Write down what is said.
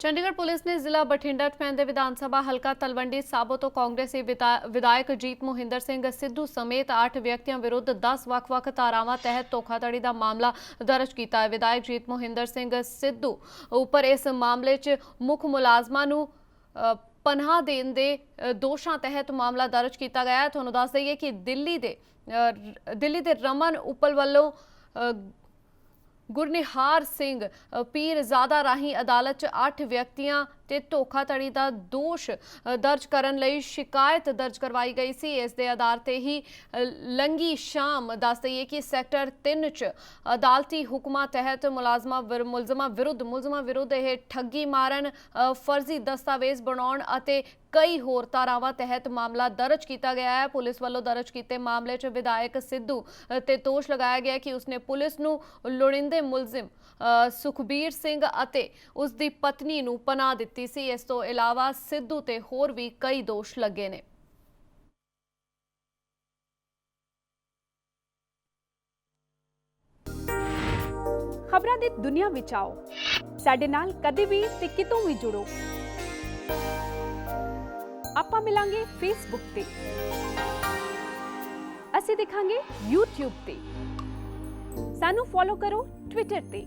Chandigarh police ਨੇ ਜ਼ਿਲ੍ਹਾ ਬਠਿੰਡਾ 'ਚ ਪੈਂਦੇ ਵਿਧਾਨ ਸਭਾ ਹਲਕਾ ਤਲਵੰਡੀ ਸਾਬੋ ਤੋਂ ਕਾਂਗਰਸੀ ਵਿਧਾ- ਵਿਧਾਇਕ ਜੀਤ ਮੋਹਿੰਦਰ ਸਿੰਘ ਸਿੱਧੂ ਸਮੇਤ 8 ਵਿਅਕਤੀਆਂ ਵਿਰੁੱਧ 10 ਵੱਖ-ਵੱਖ ਧਾਰਾਵਾਂ ਤਹਿਤ ਧੋਖਾਧੜੀ ਦਾ ਮਾਮਲਾ ਦਰਜ ਕੀਤਾ ਹੈ। ਵਿਧਾਇਕ ਜੀਤ ਮੋਹਿੰਦਰ ਸਿੰਘ ਸਿੱਧੂ ਉੱਪਰ ਇਸ ਮਾਮਲੇ 'ਚ ਮੁੱਖ ਮੁਲਾਜ਼ਮਾਂ ਨੂੰ ਪਨਾਹ ਦੇਣ ਦੇ ਦੋਸ਼ਾਂ ਤਹਿਤ ਮਾਮਲਾ ਦਰਜ ਕੀਤਾ ਗਿਆ ਹੈ। ਤੁਹਾਨੂੰ ਦੱਸ ਦਈਏ ਕਿ ਦਿੱਲੀ ਦੇ ਦਿੱਲੀ ਦੇ ਰਮਨ ਉਪਲ ਵੱਲੋਂ ਗੁਰਨਿਹਾਰ ਸਿੰਘ ਅ, ਪੀਰਜ਼ਾਦਾ ਰਾਹੀਂ ਅਦਾਲਤ 'ਚ 8 ਵਿਅਕਤੀਆਂ ਤੇ ਧੋਖਾਧੜੀ ਦਾ ਦੋਸ਼ ਦਰਜ ਕਰਨ ਲਈ ਸ਼ਿਕਾਇਤ ਦਰਜ ਕਰਵਾਈ ਗਈ ਸੀ। ਇਸ ਦੇ ਆਧਾਰ ਤੇ ਹੀ ਅ, ਲੰਗੀ ਸ਼ਾਮ ਦੱਸ ਦਈਏ ਕਿ ਸੈਕਟਰ 3 'ਚ ਅਦਾਲਤੀ ਹੁਕਮਾਂ ਤਹਿਤ ਮੁਲਾਜ਼ਮਾਂ ਵਿਰ- ਮੁਲਜ਼ਮਾਂ ਵਿਰੁੱਧ ਮੁਲਜ਼ਮਾਂ ਵਿਰੁੱਧ ਇਹ ਠੱਗੀ ਮਾਰਨ ਫਰਜ਼ੀ ਦਸਤਾਵੇਜ਼ ਬਣਾਉਣ ਅਤੇ ਕਈ ਹੋਰ ਧਾਰਾਵਾਂ ਤਹਿਤ ਮਾਮਲਾ ਦਰਜ ਕੀਤਾ ਗਿਆ ਹੈ। ਪੁਲਿਸ ਵੱਲੋਂ ਦਰਜ ਕੀਤੇ ਮਾਮਲੇ 'ਚ ਵਿਧਾਇਕ ਸਿੱਧੂ ਤੇ ਦੋਸ਼ ਲਗਾਇਆ ਗਿਆ ਕਿ ਉਸਨੇ ਪੁਲਿਸ ਨੂੰ ਲੋੜਿੰਦੇ ਮੁਲਜ਼ਮ ਸੁਖਬੀਰ ਸਿੰਘ ਅਤੇ ਉਸ ਦੀ ਪਤਨੀ ਨੂੰ ਪਨਾਹ ਦਿੱਤੀ ਸੀ। ਇਸ ਤੋਂ ਇਲਾਵਾ ਸਿੱਧੂ ਤੇ ਹੋਰ ਵੀ ਕਈ ਦੋਸ਼ ਲੱਗੇ ਨੇ। ਖਬਰਾਂ ਦੀ ਦੁਨੀਆ ਵਿੱਚ ਆਓ। ਸਾਡੇ ਨਾਲ ਕਦੇ ਵੀ ਤੇ ਕਿਤੋਂ ਵੀ ਜੁੜੋ। ਆਪਾਂ ਮਿਲਾਂਗੇ ਫੇਸਬੁੱਕ ਤੇ। ਅਸੀਂ ਦਿਖਾਂਗੇ YouTube ਤੇ। ਸਾਨੂੰ ਫੋਲੋ ਕਰੋ Twitter ਤੇ।